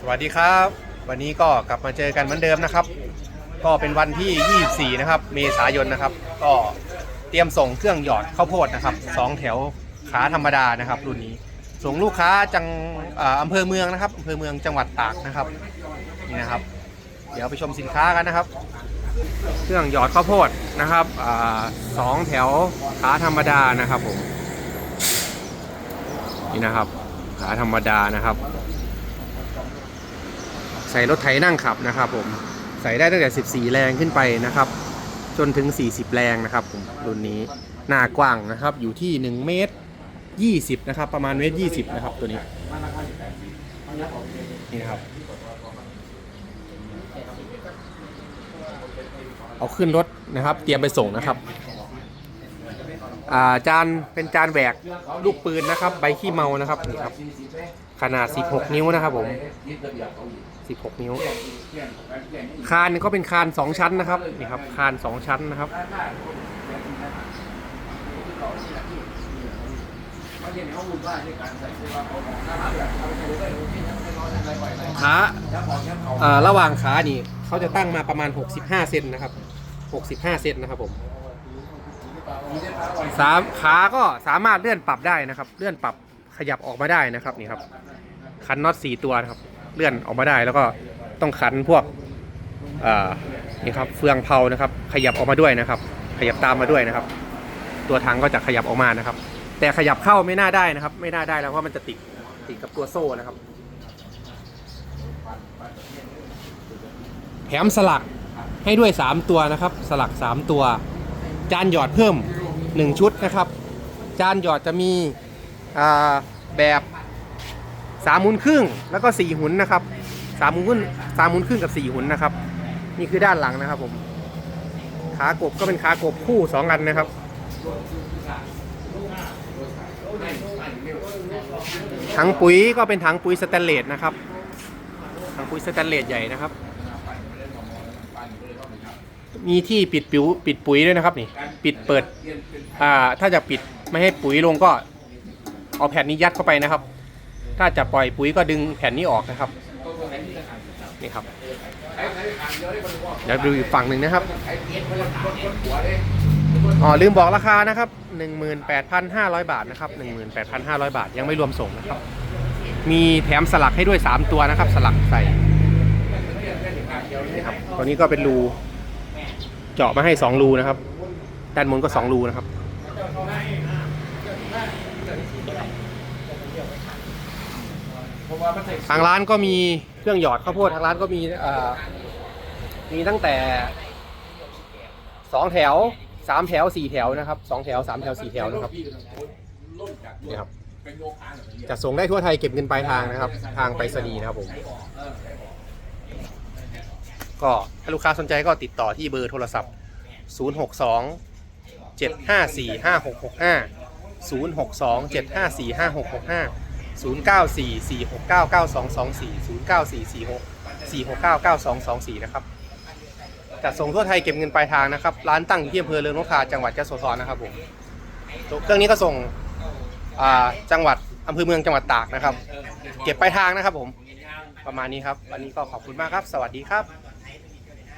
สวัสดีครับ วันนี้ก็กลับมาเจอกันเหมือนเดิมนะครับ ก็เป็นวันที่ 24 นะครับ เมษายนนะครับ ก็เตรียมส่งเครื่องหยอดข้าวโพดนะครับสองแถวขาธรรมดานะครับ รุ่นนี้ส่งลูกค้าจังอำเภอเมืองนะครับอำเภอเมืองจังหวัดตากนะครับนี่นะครับ เดี๋ยวไปชมสินค้ากันนะครับ เครื่องหยอดข้าวโพดนะครับอสองแถวขาธรรมดานะครับผมนี่นะครับขาธรรมดานะครับ ใส่รถไถนั่งขับนะครับผมใส่ได้ตั้งแต่ 14 แรงขึ้นไปนะครับ จนถึง 40 แรงนะครับผมรุ่นนี้หน้ากว้างนะครับอยู่ที่ 1 เมตร 20 นะครับ ประมาณเมตร 20 นะครับตัวนี้นี่นะครับเอาขึ้นรถนะครับ เตรียมไปส่งนะครับ จานเป็นจานแหวกลูกปืนนะครับ ใบขี้เมานะครับนี่ครับ ขนาด 16 นิ้วนะครับผม 16 นิ้ว คานก็เป็นคาน 2 ชั้นนะครับนี่ครับคาน 2 ชั้นนะครับขาอ่าระหว่างขานี่เขาจะตั้งมาประมาณ 65 เซนนะครับ 65 เซนนะครับผม สามขาก็สามารถเลื่อนปรับได้นะครับ เลื่อนปรับขยับออกมาได้นะครับนี่ครับ คันน็อตสี่ตัวนะครับ เลื่อนออกมาได้แล้วก็ต้องคันพวกนี่ครับเฟืองเผานะครับ ขยับออกมาด้วยนะครับ ขยับตามมาด้วยนะครับ ตัวถังก็จะขยับออกมานะครับ แต่ขยับเข้าไม่น่าได้นะครับ ไม่น่าได้แล้วเพราะมันจะติดติดกับตัวโซ่นะครับ แถมสลักให้ด้วย 3 ตัวนะครับ สลัก 3 ตัว จานหยอดเพิ่ม 1 ชุดนะครับ จานหยอดจะมีแบบสามหมุนครึ่งแล้วก็สี่หุนนะครับสามหมุนครึ่งสามมุนครึ่งกับสี่หุนนะครับ นี่คือด้านหลังนะครับผม ขากบก็เป็นขากบคู่สองอันนะครับถังปุ๋ยก็เป็นถังปุ๋ยสแตนเลสนะครับถังปุ๋ยสแตนเลสใหญ่นะครับ มีที่ปิดปิวปิดปุ๋ยด้วยนะครับนี่ปิดเปิดอ่าถ้าจะปิดไม่ให้ปุ๋ยลงก็เอาแผ่นนี้ยัดเข้าไปนะครับ ถ้าจะปล่อยปุ๋ยก็ดึงแผ่นนี้ออกนะครับนี่ครับเดี๋ยวดูอีกฝั่งหนึ่งนะครับอ๋อลืมบอกราคานะครับ 18,500 บาทนะครับ 18,500 บาทยังไม่รวมส่งนะครับ มีแถมสลักให้ด้วย 3 ตัวนะครับ สลักใส่นี่ครับตัวนี้ก็เป็นรู เจาะมาให้2รูนะครับ ด้านบนก็2รูนะครับ ทางร้านก็มีเครื่องหยอดข้าวโพดทางร้านก็มีเอ่อมีตั้งแต่สองแถวสามแถวสี่แถวนะครับสองแถวสามแถวสี่แถวนะครับนี่ครับจะส่งได้ทั่วไทยเก็บเงินปลายทางนะครับ ทางไปรษณีย์นะครับผม ก็ถ้าลูกค้าสนใจก็ติดต่อที่เบอร์โทรศัพท์ 062 754 5665 062 754 5665 094 469 9224 094 46 469 9224 นะครับจัดส่งทั่วไทยเก็บเงินปลายทางนะครับ ร้านตั้งอยู่ที่อำเภอเรืองนกทาจังหวัดยะโสธรนะครับผมเครื่องนี้ก็ส่งจังหวัดอำเภอเมืองจังหวัดตากนะครับ เก็บปลายทางนะครับผม ประมาณนี้ครับ วันนี้ก็ขอบคุณมากครับ สวัสดีครับ